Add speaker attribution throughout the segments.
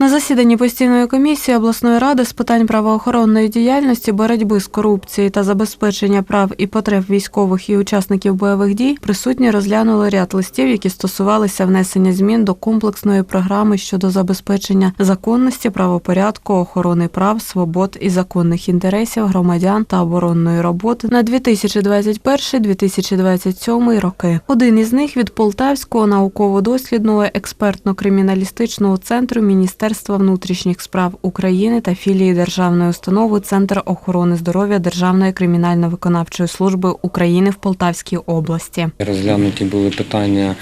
Speaker 1: На засіданні постійної комісії обласної ради з питань правоохоронної діяльності, боротьби з корупцією та забезпечення прав і потреб військових і учасників бойових дій присутні розглянули ряд листів, які стосувалися внесення змін до комплексної програми щодо забезпечення законності, правопорядку, охорони прав, свобод і законних інтересів громадян та оборонної роботи на 2021-2027 роки. Один із них від Полтавського науково-дослідного експертно-криміналістичного центру Міністерства внутрішніх справ України та філії державної установи Центр охорони здоров'я Державної кримінально-виконавчої служби України в Полтавській області.
Speaker 2: Розглянуті були питання,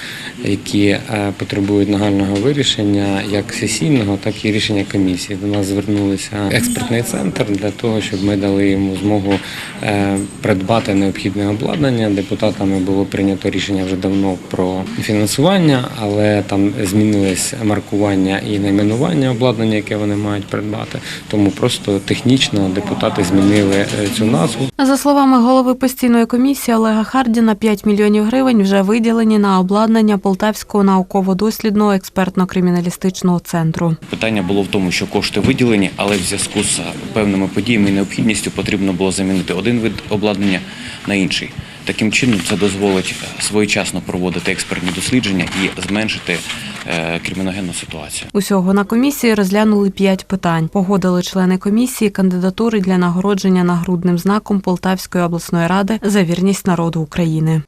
Speaker 2: які е, потребують нагального вирішення, як сесійного, так і рішення комісії. До нас звернулися експертний центр для того, щоб ми дали йому змогу е, придбати необхідне обладнання. Депутатами було прийнято рішення вже давно про фінансування, але там змінилось маркування і найменування обладнання, яке вони мають придбати. Тому просто технічно депутати змінили е, цю назву.
Speaker 1: За словами голови постійної комісії Олега Хардіна, 5 мільйонів гривень вже виділені на обладнання Полтавського науково-дослідного експертно-криміналістичного центру.
Speaker 3: Питання було в тому, що кошти виділені, але в зв'язку з певними подіями і необхідністю потрібно було замінити один вид обладнання на інший. Таким чином, це дозволить е, своєчасно проводити експертні дослідження і зменшити криміногенну ситуацію.
Speaker 1: Усього на комісії розглянули п'ять питань. Погодили члени комісії кандидатури для нагородження нагрудним знаком Полтавської обласної ради за вірність народу України.